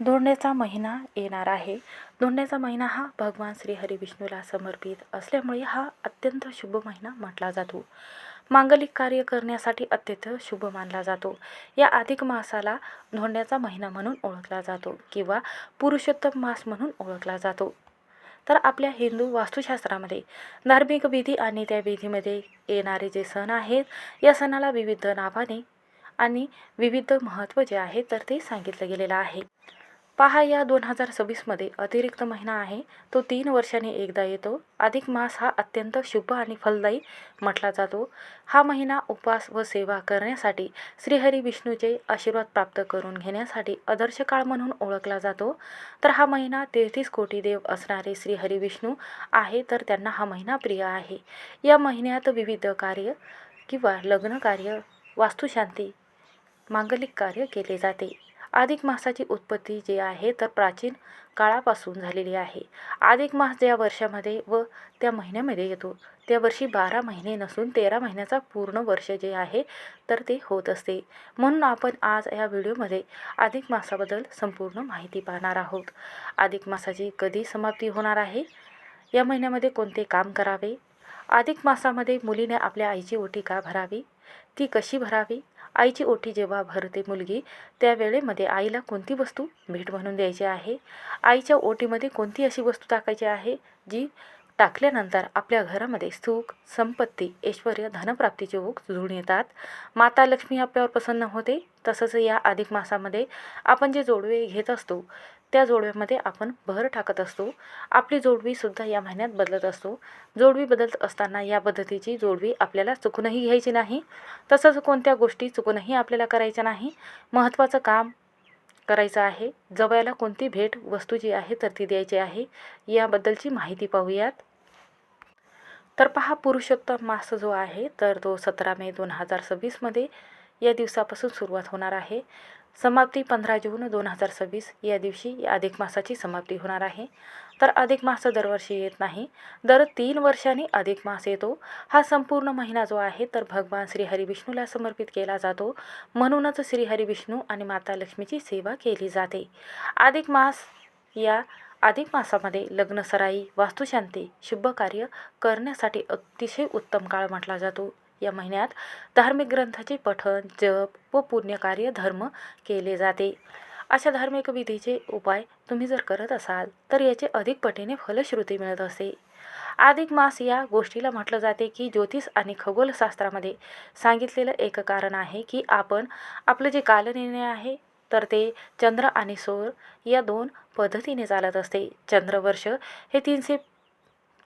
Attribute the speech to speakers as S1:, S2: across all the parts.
S1: धोंड्याचा महिना येणार आहे. धोंड्याचा महिना हा भगवान श्री हरी विष्णूला समर्पित असल्यामुळे हा अत्यंत शुभ महिना म्हटला जातो. मांगलिक कार्य करण्यासाठी अत्यंत शुभ मानला जातो. या अधिक मासाला धोंड्याचा महिना म्हणून ओळखला जातो किंवा पुरुषोत्तम मास म्हणून ओळखला जातो. तर आपल्या हिंदू वास्तुशास्त्रामध्ये धार्मिक विधी आणि त्या विधीमध्ये येणारे जे सण आहेत या सणाला विविध नावाने आणि विविध महत्त्व जे आहे तर ते सांगितलं गेलेलं आहे. पहा या दोन हजार सव्वीसमध्ये अतिरिक्त महिना आहे. तो तीन वर्षांनी एकदा येतो. अधिक मास हा अत्यंत शुभ आणि फलदायी म्हटला जातो. हा महिना उपवास व सेवा करण्यासाठी श्रीहरी विष्णूचे आशीर्वाद प्राप्त करून घेण्यासाठी आदर्श काळ म्हणून ओळखला जातो. तर हा महिना तेहतीस कोटी देव असणारे श्रीहरी विष्णू आहे तर त्यांना हा महिना प्रिय आहे. या महिन्यात विविध कार्य किंवा लग्न कार्य वास्तुशांती मांगलिक कार्य केले जाते. अधिक मासाची उत्पत्ती जी आहे तर प्राचीन काळापासून झालेली आहे. अधिक मास ज्या वर्षामध्ये व त्या महिन्यामध्ये येतो त्या वर्षी बारा महिने नसून तेरा महिन्याचा पूर्ण वर्ष जे आहे तर ते होत असते. म्हणून आपण आज या व्हिडिओमध्ये अधिक मासाबद्दल संपूर्ण माहिती पाहणार आहोत. अधिक मासाची कधी समाप्ती होणार आहे? या महिन्यामध्ये कोणते काम करावे? अधिक मासामध्ये मुलीने आपल्या आईची ओटी का भरावी? ती कशी भरावी? आईची ओटी जेव्हा भरते मुलगी त्या वेळेमध्ये आईला कोणती वस्तू भेट म्हणून द्यायची आहे? आईच्या ओटीमध्ये कोणती अशी वस्तू टाकायची आहे जी टाकल्यानंतर आपल्या घरामध्ये सुख संपत्ती ऐश्वर धनप्राप्तीचे ओघ जुळून येतात? माता लक्ष्मी आपल्यावर प्रसन्न होते. तसंच या अधिक मासामध्ये आपण जे जोडवे घेत असतो त्या जोडव्यामध्ये आपण भर टाकत असतो. आपली जोडवीसुद्धा या महिन्यात बदलत असतो. जोडवी बदलत असताना या पद्धतीची जोडवी आपल्याला चुकूनही घ्यायची नाही. तसंच कोणत्या गोष्टी चुकूनही आपल्याला करायच्या नाही. महत्त्वाचं काम करायचं आहे. जवळला कोणती भेट वस्तू जी आहे तर ती द्यायची आहे. याबद्दलची माहिती पाहूयात. तर पहा पुरुषोत्तम मास जो आहे तर तो सतरा मे दोन हजार सव्वीसमध्ये या दिवसापासून सुरुवात होणार आहे. समाप्ती पंधरा जून दोन हजार सव्वीस. या दिवशी या अधिक मासाची समाप्ती होणार आहे. तर अधिक मास दरवर्षी येत नाही. दर तीन वर्षांनी अधिक मास येतो. हा संपूर्ण महिना जो आहे तर भगवान श्रीहरिविष्णूला विष्णूला समर्पित केला जातो. म्हणूनच श्रीहरिविष्णू विष्णू आणि माता लक्ष्मीची सेवा केली जाते. अधिक मास या अधिक मासामध्ये लग्नसराई वास्तुशांती शुभ कार्य करण्यासाठी अतिशय उत्तम काळ म्हटला जातो. या महिन्यात धार्मिक ग्रंथाचे पठण जप व पुण्यकार्य धर्म केले जाते. अशा धार्मिक विधीचे उपाय तुम्ही जर करत असाल तर याचे अधिक पटीने फलश्रुती मिळत असते अधिक मास या गोष्टीला म्हटलं जाते की ज्योतिष आणि खगोलशास्त्रामध्ये सांगितलेलं एक कारण आहे की आपण आपलं जे कालनिर्णय आहे तर ते चंद्र आणि सौर या दोन पद्धतीने चालत असते. चंद्रवर्ष हे तीनशे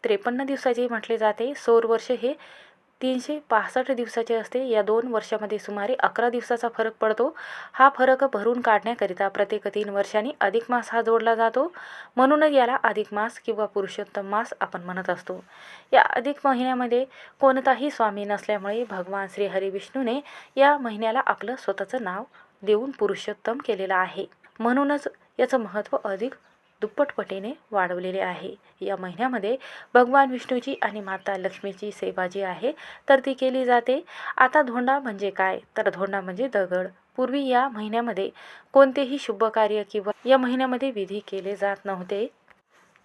S1: त्रेपन्न दिवसाचे म्हटले जाते सौरवर्ष हे तीनशे पासष्ट दिवसाचे असते. या दोन वर्षामध्ये सुमारे अकरा दिवसाचा फरक पडतो. हा फरक भरून काढण्याकरिता प्रत्येक तीन वर्षांनी अधिक मास हा जोडला जातो. म्हणूनच याला अधिक मास किंवा पुरुषोत्तम मास आपण म्हणत असतो. या अधिक महिन्यामध्ये कोणताही स्वामी नसल्यामुळे भगवान श्री हरिविष्णूने या महिन्याला आपलं स्वतःचं नाव देऊन पुरुषोत्तम केलेलं आहे. म्हणूनच याचं महत्त्व अधिक दुप्पटपटीने वाढवलेले आहे. या महिन्यामध्ये भगवान विष्णूची आणि माता लक्ष्मीची सेवा जी आहे तर ती केली जाते. आता धोंडा म्हणजे काय? तर धोंडा म्हणजे दगड. पूर्वी या महिन्यामध्ये कोणतेही शुभ कार्य किंवा या महिन्यामध्ये विधी केले जात नव्हते.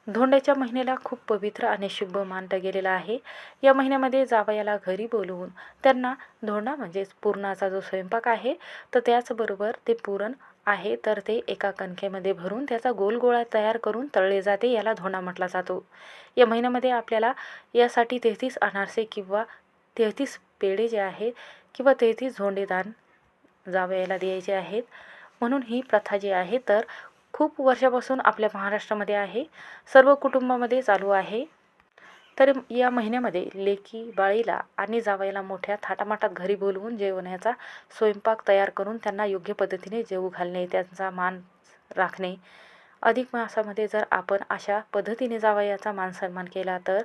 S1: धोंड्याच्या महिन्याला खूप पवित्र आणि शुभ मानलं गेलेलं आहे. या महिन्यामध्ये जावयाला घरी बोलवून त्यांना धोंडा म्हणजेच पुरणाचा जो स्वयंपाक आहे तर त्याचबरोबर ते पुरण आहे तर ते एका कणकेमध्ये भरून त्याचा गोल गोळा तयार करून तळले जाते याला धोणा म्हटला जातो. या महिन्यामध्ये आपल्याला यासाठी तेहतीस अनारसे किंवा तेहतीस पेढे जे आहेत किंवा तेहतीस झोंडेदान जावयाला द्यायचे आहेत. म्हणून ही प्रथा जी आहे तर खूप वर्षापासून आपल्या महाराष्ट्रामध्ये आहे. सर्व कुटुंबामध्ये चालू आहे. तर या महिन्यामध्ये लेकी बाळीला आणि जावयाला मोठ्या थाटामाटात घरी बोलवून जेवण्याचा स्वयंपाक तयार करून त्यांना योग्य पद्धतीने जेवू घालणे त्यांचा मान राखणे. अधिक मासामध्ये जर आपण अशा पद्धतीने जावयाचा मान सन्मान केला तर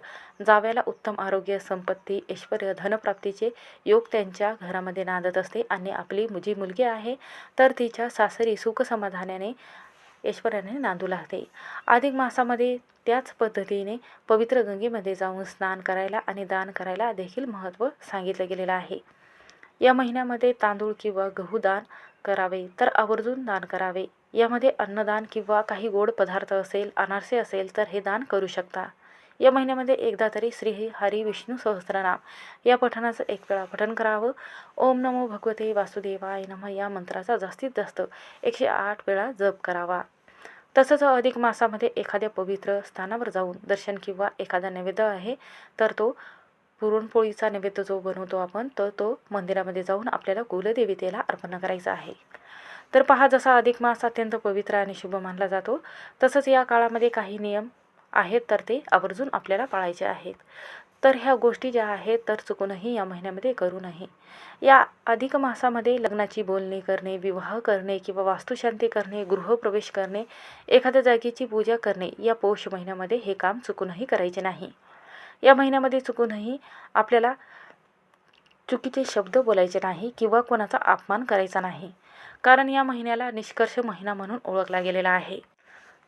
S1: जावयाला उत्तम आरोग्य संपत्ती ऐश्वर धनप्राप्तीचे योग त्यांच्या घरामध्ये नांदत असते आणि आपली जी मुलगी आहे तर तिच्या सासरी सुखसमाधानाने ऐश्वर्याने नांदू लागते. अधिक मासामध्ये त्याच पद्धतीने पवित्र गंगेमध्ये जाऊन स्नान करायला आणि दान करायला देखील महत्त्व सांगितलं गेलेलं आहे. या महिन्यामध्ये तांदूळ किंवा गहू दान करावे तर आवर्जून दान करावे. यामध्ये अन्नदान किंवा काही गोड पदार्थ असेल अनारसे असेल तर हे दान करू शकता. या महिन्यामध्ये एकदा तरी श्री हरी विष्णू सहस्रनाम. या पठणाचं एक वेळा पठण करावं. ओम नमो भगवते वासुदेवाय नमः या मंत्राचा जास्तीत जास्त एकशे आठ वेळा जप करावा. तसंच अधिक मासामध्ये एखाद्या पवित्र स्थानावर जाऊन दर्शन किंवा एखादा नैवेद्य आहे तर तो पुरणपोळीचा नैवेद्य जो बनवतो आपण तर तो मंदिरामध्ये जाऊन आपल्याला कुलदेवतेला अर्पण करायचा आहे. तर पहा जसा अधिक मास अत्यंत पवित्र आणि शुभ मानला जातो तसंच या काळामध्ये काही नियम आहेत तर ते आवर्जून आपल्याला पाळायचे आहेत. तर ह्या गोष्टी ज्या आहेत तर चुकूनही या महिन्यामध्ये करू नये. या अधिक मासामध्ये लग्नाची बोलणी करणे विवाह करणे किंवा वास्तुशांती करणे गृहप्रवेश करणे एखाद्या जागेची पूजा करणे या पौष महिन्यामध्ये हे काम चुकूनही करायचे नाही. या महिन्यामध्ये चुकूनही आपल्याला चुकीचे शब्द बोलायचे नाही किंवा कोणाचा अपमान करायचा नाही. कारण या महिन्याला निष्कर्ष महिना म्हणून ओळखला गेलेला आहे.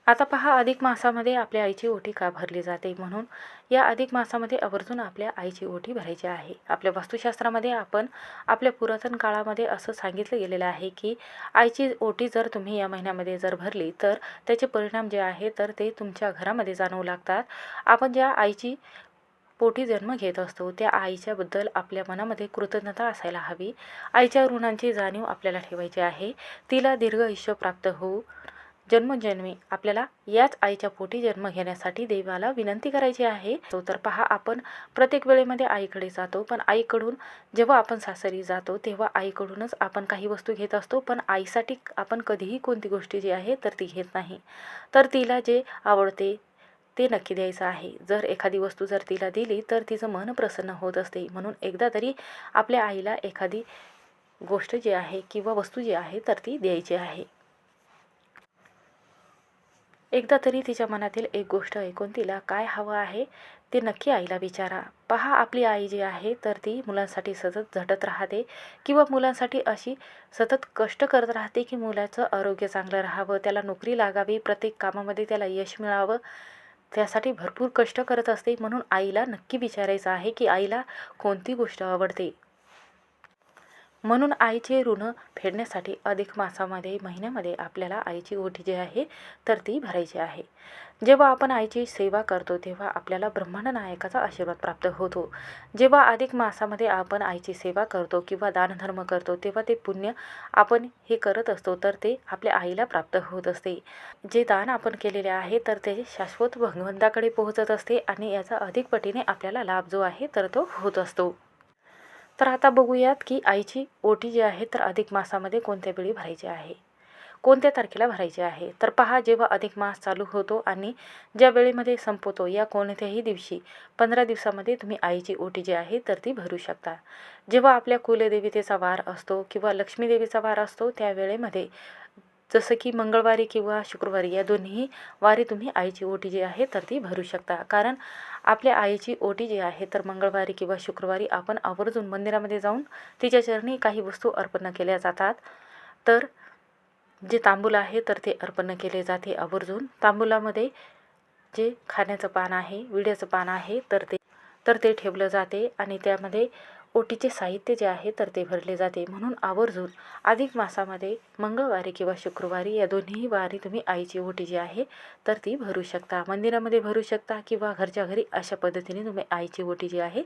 S1: आता पहा अधिक मासामध्ये आपल्या आईची ओटी का भरली जाते? म्हणून या अधिक मासामध्ये आवर्जून आपल्या आईची ओटी भरायची आहे. आपल्या वास्तुशास्त्रामध्ये आपण आपल्या पुरातन काळामध्ये असं सांगितलं गेलेलं आहे की आईची ओटी जर तुम्ही या महिन्यामध्ये जर भरली तर त्याचे परिणाम जे आहे तर ते तुमच्या घरामध्ये जाणवू लागतात. आपण ज्या आईची पोटी जन्म घेत असतो त्या आईच्याबद्दल आपल्या मनामध्ये कृतज्ञता असायला हवी. आईच्या ऋणांची जाणीव आपल्याला ठेवायची आहे. तिला दीर्घ आयुष्य प्राप्त होऊ जन्मजन्मी आपल्याला याच आईच्या पोटी जन्म घेण्यासाठी देवाला विनंती करायची आहे. तो तर पहा आपण प्रत्येक वेळेमध्ये आईकडे जातो पण आईकडून जेव्हा आपण सासरी जातो तेव्हा आईकडूनच आपण काही वस्तू घेत असतो पण आईसाठी आपण कधीही कोणती गोष्टी जी आहे तर ती घेत नाही. तर तिला जे आवडते ते नक्की द्यायचं आहे. जर एखादी वस्तू जर तिला दिली तर तिचं मन प्रसन्न होत असते. म्हणून एकदा तरी आपल्या आईला एखादी गोष्ट जी आहे किंवा वस्तू जी आहे तर ती द्यायची आहे. एकदा तरी तिच्या मनातील एक गोष्ट ऐकून तिला काय हवं आहे ते नक्की आईला विचारा. पहा आपली आई जी आहे तर ती मुलांसाठी सतत झटत राहते किंवा मुलांसाठी अशी सतत कष्ट करत राहते की मुलाचं आरोग्य चांगलं राहावं त्याला नोकरी लागावी प्रत्येक कामामध्ये त्याला यश मिळावं. त्यासाठी भरपूर कष्ट करत असते म्हणून आईला नक्की विचारायचं आहे की आईला कोणती गोष्ट आवडते? म्हणून आईचे ऋण फेडण्यासाठी अधिक मासामध्ये महिन्यामध्ये आपल्याला आईची ओटी जी आहे तर ती भरायची आहे. जेव्हा आपण आईची सेवा करतो तेव्हा आपल्याला ब्रह्मांड नायकाचा आशीर्वाद प्राप्त होतो. जेव्हा अधिक मासामध्ये आपण आईची सेवा करतो किंवा दानधर्म करतो तेव्हा ते पुण्य आपण हे करत असतो तर ते आपल्या आईला प्राप्त होत असते. जे दान आपण केलेले आहे तर ते शाश्वत भगवंताकडे पोहोचत असते आणि याचा अधिक पटीने आपल्याला लाभ जो आहे तर तो होत असतो. तर आता बघूयात की आईची ओटी जी आहे तर अधिक मासामध्ये कोणत्या वेळी भरायची आहे? कोणत्या तारखेला भरायची आहे? तर पहा जेव्हा अधिक मास चालू होतो आणि ज्या वेळेमध्ये संपवतो या कोणत्याही दिवशी पंधरा दिवसामध्ये तुम्ही आईची ओटी जी आहे तर ती भरू शकता. जेव्हा आपल्या कुलदेवतेचा वार असतो किंवा लक्ष्मीदेवीचा वार असतो त्या वेळेमध्ये जसं की मंगळवारी किंवा शुक्रवारी या दोन्ही वारी तुम्ही आईची ओटी जी आहे तर ती भरू शकता. कारण आपल्या आईची ओटी जी आहे तर मंगळवारी किंवा शुक्रवारी आपण आवर्जून मंदिरामध्ये जाऊन तिच्या चरणी काही वस्तू अर्पण केल्या जातात. तर जे तांबूल आहे तर ते अर्पण केले जाते आवर्जून. तांबुलामध्ये जे खाण्याचं पान आहे विड्याचं पान आहे तर ते तर ते ठेवलं जाते आणि त्यामध्ये ओटीचे साहित्य जे आहे तर ते भरले जाते. म्हणून आवर्जून अधिक मासामध्ये मंगळवारी किंवा शुक्रवारी या दोन्ही वारी तुम्ही आईची ओटी जी आहे तर ती भरू शकता. मंदिरामध्ये भरू शकता किंवा घरच्या घरी अशा पद्धतीने तुम्ही आईची ओटी जी आहे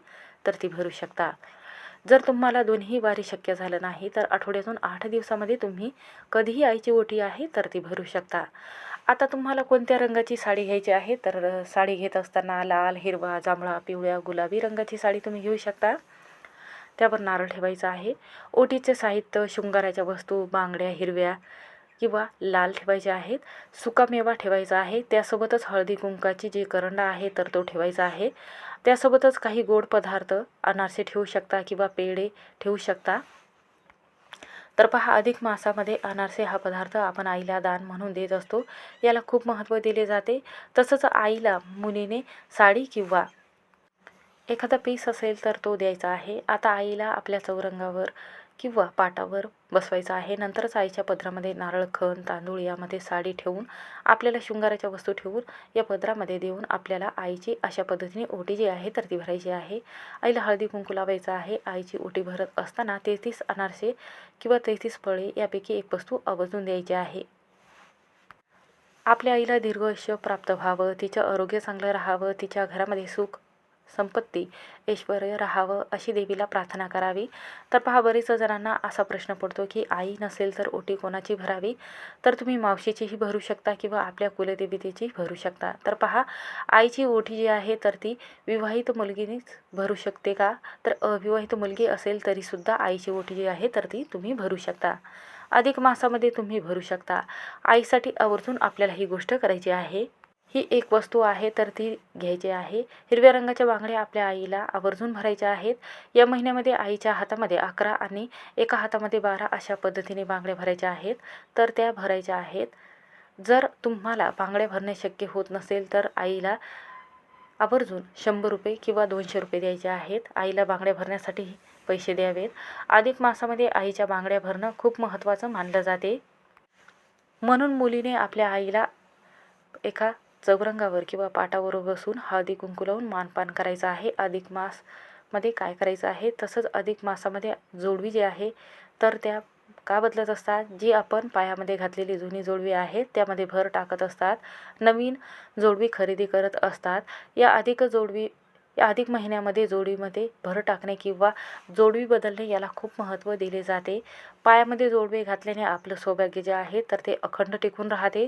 S1: तर ती भरू शकता. जर तुम्हाला दोन्ही वारी शक्य झालं नाही तर आठवड्यातून आठ दिवसामध्ये तुम्ही कधीही आईची ओटी आहे तर ती भरू शकता. आता तुम्हाला कोणत्या रंगाची साडी घ्यायची आहे तर साडी घेत असताना लाल हिरवा जांभळा पिवळ्या गुलाबी रंगाची साडी तुम्ही घेऊ शकता. त्यावर नारळ ठेवायचा आहे. ओटीचे साहित्य शृंगाराच्या वस्तू बांगड्या हिरव्या किंवा लाल ठेवायचे आहेत. सुकामेवा ठेवायचा आहे. त्यासोबतच हळदी कुंकाची जी करंडा आहे तर तो ठेवायचा आहे. त्यासोबतच काही गोड पदार्थ अनारसे ठेवू शकता किंवा पेढे ठेवू शकता. तर पहा अधिक मासामध्ये अनारसे हा पदार्थ आपण आईला दान म्हणून देत असतो. याला खूप महत्त्व दिले जाते. तसंच आईला मुलीने साडी किंवा एखादा पीस असेल तर तो द्यायचा आहे. आता आईला आपल्या चौरंगावर किंवा पाटावर बसवायचं आहे. नंतरच आईच्या पदरामध्ये नारळ खण तांदूळ यामध्ये साडी ठेवून आपल्याला शृंगाराच्या वस्तू ठेवून या पदरामध्ये देऊन आपल्याला आईची अशा पद्धतीने ओटी जी आहे तर ती भरायची आहे. आईला हळदी कुंकू लावायचं आहे. आईची ओटी भरत असताना तेहतीस अनारसे किंवा तेहतीस फळे यापैकी एक वस्तू आवर्जून द्यायची आहे. आपल्या आईला दीर्घायुष्य प्राप्त व्हावं तिचं आरोग्य चांगलं राहावं तिच्या घरामध्ये सुख संपत्ती ऐश्वर राहावं अशी देवीला प्रार्थना करावी. तर पहा बरेच जणांना असा प्रश्न पडतो की आई नसेल तर ओटी कोणाची भरावी? तर तुम्ही मावशीचीही भरू शकता किंवा आपल्या कुलदेवतेची भरू शकता. तर पहा आईची ओटी जी आहे तर ती विवाहित मुलगीनेच भरू शकते का? तर अविवाहित मुलगी असेल तरीसुद्धा आईची ओटी जी आहे तर ती तुम्ही भरू शकता. अधिक मासामध्ये तुम्ही भरू शकता. आईसाठी आवर्जून आपल्याला ही गोष्ट करायची आहे. ही एक वस्तू आहे तर ती घ्यायची आहे. हिरव्या रंगाच्या बांगड्या आपल्या आईला आवर्जून भरायच्या आहेत. या महिन्यामध्ये आईच्या हातामध्ये अकरा आणि एका हातामध्ये बारा अशा पद्धतीने बांगड्या भरायच्या आहेत तर त्या भरायच्या आहेत. जर तुम्हाला बांगड्या भरणे शक्य होत नसेल तर आईला आवर्जून शंभर रुपये किंवा दोनशे रुपये द्यायचे आहेत. आईला बांगड्या भरण्यासाठी पैसे द्यावेत. अधिक मासामध्ये आईच्या बांगड्या भरणं खूप महत्त्वाचं मानलं जाते. म्हणून मुलीने आपल्या आईला एका चौरंगावर किंवा पाटावर बसून हळदी कुंकू लावून मानपान करायचं आहे. अधिक मासमध्ये काय करायचं आहे? तसंच अधिक मासामध्ये जोडवी जी आहे तर त्या का बदलत असतात? जी आपण पायामध्ये घातलेली जुनी जोडवी आहे त्यामध्ये भर टाकत असतात. नवीन जोडवी खरेदी करत असतात. या अधिक जोडवी या अधिक महिन्यामध्ये जोडवीमध्ये भर टाकणे किंवा जोडवी बदलणे याला खूप महत्त्व दिले जाते. पायामध्ये जोडवे घातल्याने आपलं सौभाग्य जे आहे तर ते अखंड टिकून राहते.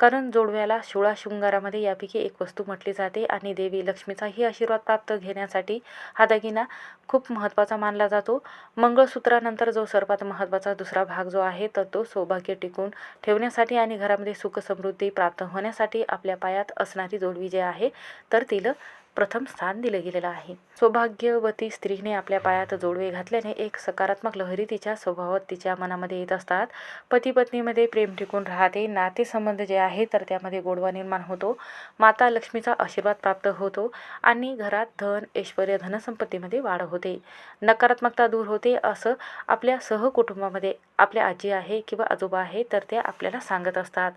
S1: कारण जोडव्याला शिवळा शृंगारामध्ये यापैकी एक वस्तू म्हटली जाते आणि देवी लक्ष्मीचाही आशीर्वाद प्राप्त घेण्यासाठी हा दागिना खूप महत्त्वाचा मानला जातो. मंगळसूत्रानंतर जो सर्वात महत्त्वाचा दुसरा भाग जो आहे तर तो सौभाग्य टिकून ठेवण्यासाठी आणि घरामध्ये सुख समृद्धी प्राप्त होण्यासाठी आपल्या पायात असणारी जोडवी जे आहे तर तिला प्रथम स्थान दिले गेलेलं आहे. सौभाग्यवती स्त्रीने आपल्या पायात जोडवे घातल्याने एक सकारात्मक लहरी तिच्या स्वभावात तिच्या मनामध्ये येत असतात. पती पत्नीमध्ये प्रेम टिकून राहते. नातेसंबंध जे आहे तर त्यामध्ये गोडवा निर्माण होतो. माता लक्ष्मीचा आशीर्वाद प्राप्त होतो आणि घरात धन ऐश्वर धनसंपत्तीमध्ये वाढ होते. नकारात्मकता दूर होते असं आपल्या सहकुटुंबामध्ये आपल्या आजी आहे किंवा आजोबा आहे तर ते आपल्याला सांगत असतात.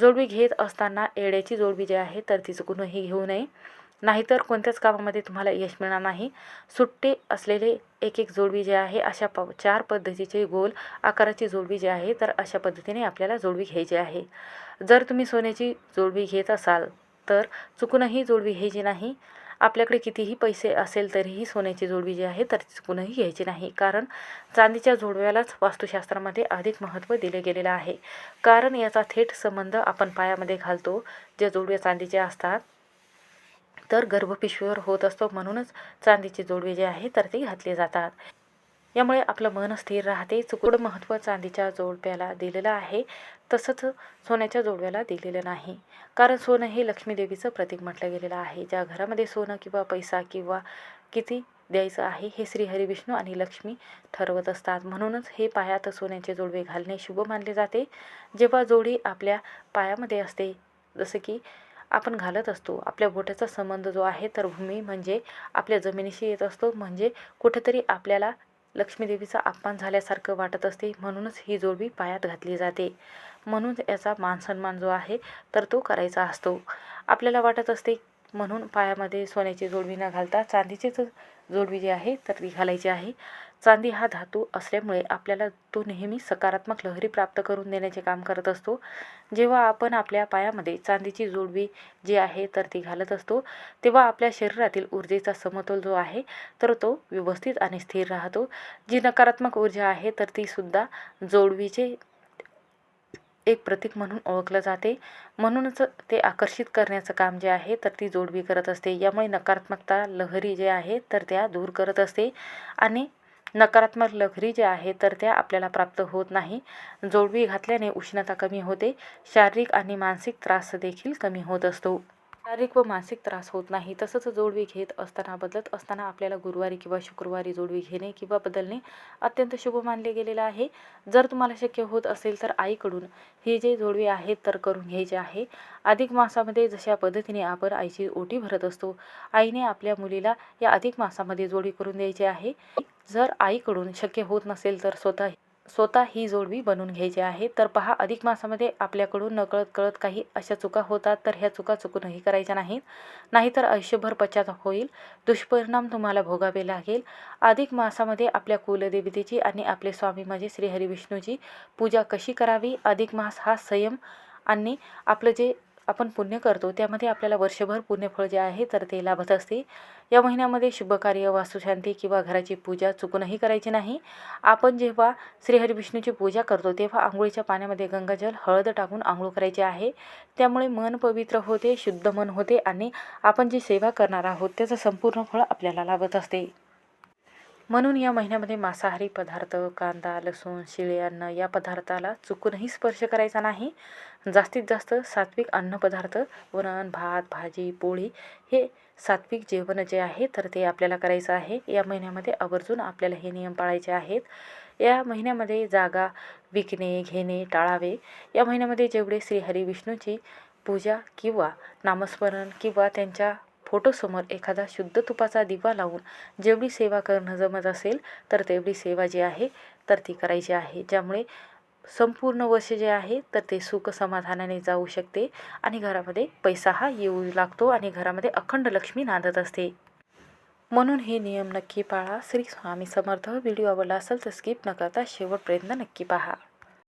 S1: जोडवी घेत असताना एड्याची जोडवी जी आहे तर ती चुकूनही घेऊ नये. नाहीतर कोणत्याच कामामध्ये तुम्हाला यश मिळणार नाही. सुट्टे असलेले एक एक जोडवी जे आहे अशा प चार पद्धतीचे गोल आकाराची जोडवी जी आहे तर अशा पद्धतीने आपल्याला जोडवी घ्यायची आहे. जर तुम्ही सोन्याची जोडवी घेत असाल तर चुकूनही जोडवी घ्यायची नाही. आपल्याकडे कितीही पैसे असेल तरीही सोन्याची जोडवी जी आहे तर चुकूनही घ्यायची नाही. कारण चांदीच्या जोडव्यालाच वास्तुशास्त्रामध्ये अधिक महत्त्व दिले गेलेलं आहे. कारण याचा थेट संबंध आपण पायामध्ये घालतो. ज्या जोडव्या चांदीच्या असतात तर गर्भपिशवीवर होत असतो. म्हणूनच चांदीची जोडवे जे आहे तर ते घातले जातात. यामुळे आपलं मन स्थिर राहते. चुकूड महत्त्व चांदीच्या जोडप्याला दिलेलं आहे. तसंच सोन्याच्या जोडव्याला दिलेलं नाही. कारण सोनं हे लक्ष्मीदेवीचं प्रतीक म्हटलं गेलेलं आहे. ज्या घरामध्ये सोनं किंवा पैसा किंवा किती द्यायचं आहे हे श्रीहरी विष्णू आणि लक्ष्मी ठरवत असतात. म्हणूनच हे पायात सोन्याचे जोडवे घालणे शुभ मानले जाते. जेव्हा जोडी आपल्या पायामध्ये असते जसं की आपण घालत असतो. आपल्या बोटाचा संबंध जो आहे तर भूमी म्हणजे आपल्या जमिनीशी येत असतो. म्हणजे कुठेतरी आपल्याला लक्ष्मीदेवीचा अपमान झाल्यासारखं वाटत असते. म्हणूनच ही जोडवी पायात घातली जाते. म्हणून याचा मानसन्मान जो आहे तर तो करायचा असतो. आपल्याला वाटत असते. म्हणून पायामध्ये सोन्याची जोडवी न घालता चांदीचीच जोडवी जी आहे तर ती घालायची आहे. चांदी हा धातू असल्यामुळे आपल्याला तो नेहमी सकारात्मक लहरी प्राप्त करून देण्याचे काम करत असतो. जेव्हा आपण आपल्या पायामध्ये चांदीची जोडवी जी आहे तर ती घालत असतो. तेव्हा आपल्या शरीरातील ऊर्जेचा समतोल जो आहे तर तो व्यवस्थित आणि स्थिर राहतो. जी नकारात्मक ऊर्जा आहे तर तीसुद्धा जोडवीचे एक प्रतीक म्हणून ओळखलं जाते. म्हणूनच ते आकर्षित करण्याचं काम जे आहे तर ती जोडवी करत असते. यामुळे नकारात्मकता लहरी जे आहे तर त्या दूर करत असते. आणि नकारात्मक लहरी ज्या आहेत तर त्या आपल्याला प्राप्त होत नाही. जोडवी घातल्याने उष्णता कमी होते. शारीरिक आणि मानसिक त्रास देखील कमी होत असतो. शारीरिक व मानसिक त्रास होत नाही. तसंच जोडवी घेत असताना बदलत असताना आपल्याला गुरुवारी किंवा शुक्रवारी जोडवी घेणे किंवा बदलणे अत्यंत शुभ मानले गेलेलं आहे. जर तुम्हाला शक्य होत असेल तर आईकडून ही जे जोडवी आहेत तर करून घ्यायचे आहे. अधिक मासामध्ये जशा पद्धतीने आपण आईची ओटी भरत असतो आईने आपल्या मुलीला या अधिक मासामध्ये जोडी करून द्यायची आहे. जर आईकडून शक्य होत नसेल तर स्वतः स्वतः ही जोडवी बनवून घ्यायची आहे. तर पहा अधिक मासामध्ये आपल्याकडून नकळत कळत काही अशा चुका होतात तर ह्या चुका चुकूनही करायच्या नाहीत. नाहीतर आयुष्यभर पश्चाताप होईल. दुष्परिणाम तुम्हाला भोगावे लागेल. अधिक मासामध्ये आपल्या कुलदेवतेची आणि आपले स्वामी म्हणजे श्रीहरिविष्णूची पूजा कशी करावी? अधिक मास हा संयम आणि आपलं जे आपण पुण्य करतो त्यामध्ये आपल्याला वर्षभर पुण्यफळ जे आहे तर ते लाभत असते. या महिन्यामध्ये शुभकार्य वास्तुशांती किंवा घराची पूजा चुकूनही करायची नाही. आपण जेव्हा श्रीहरिविष्णूची पूजा करतो तेव्हा आंघोळीच्या पाण्यामध्ये गंगाजल हळद टाकून आंघोळ करायची आहे. त्यामुळे मन पवित्र होते शुद्ध मन होते आणि आपण जी सेवा करणार आहोत त्याचं संपूर्ण फळ आपल्याला लाभत असते. म्हणून या महिन्यामध्ये मांसाहारी पदार्थ कांदा लसूण शिळे अन्न या पदार्थाला चुकूनही स्पर्श करायचा नाही. जास्तीत जास्त सात्विक अन्नपदार्थ वरण भात भाजी पोळी हे सात्विक जेवण जे आहे तर ते आपल्याला करायचं आहे. या महिन्यामध्ये आवर्जून आपल्याला हे नियम पाळायचे आहेत. या महिन्यामध्ये जागा विकणे घेणे टाळावे. या महिन्यामध्ये जेवढे श्रीहरी विष्णूची पूजा किंवा नामस्मरण किंवा त्यांच्या फोटोसमोर एखादा शुद्ध तुपाचा दिवा लावून जेवढी सेवा करणं जमत असेल तर तेवढी सेवा जी आहे तर ती करायची आहे. ज्यामुळे संपूर्ण वर्ष जे आहे तर ते सुख समाधानाने जाऊ शकते आणि घरामध्ये पैसा हा येऊ लागतो आणि घरामध्ये अखंड लक्ष्मी नांदत असते. म्हणून हे नियम नक्की पाळा. श्री स्वामी समर्थ. व्हिडिओ आवडला असेल तर स्किप न करता शेवट प्रयत्न नक्की पहा.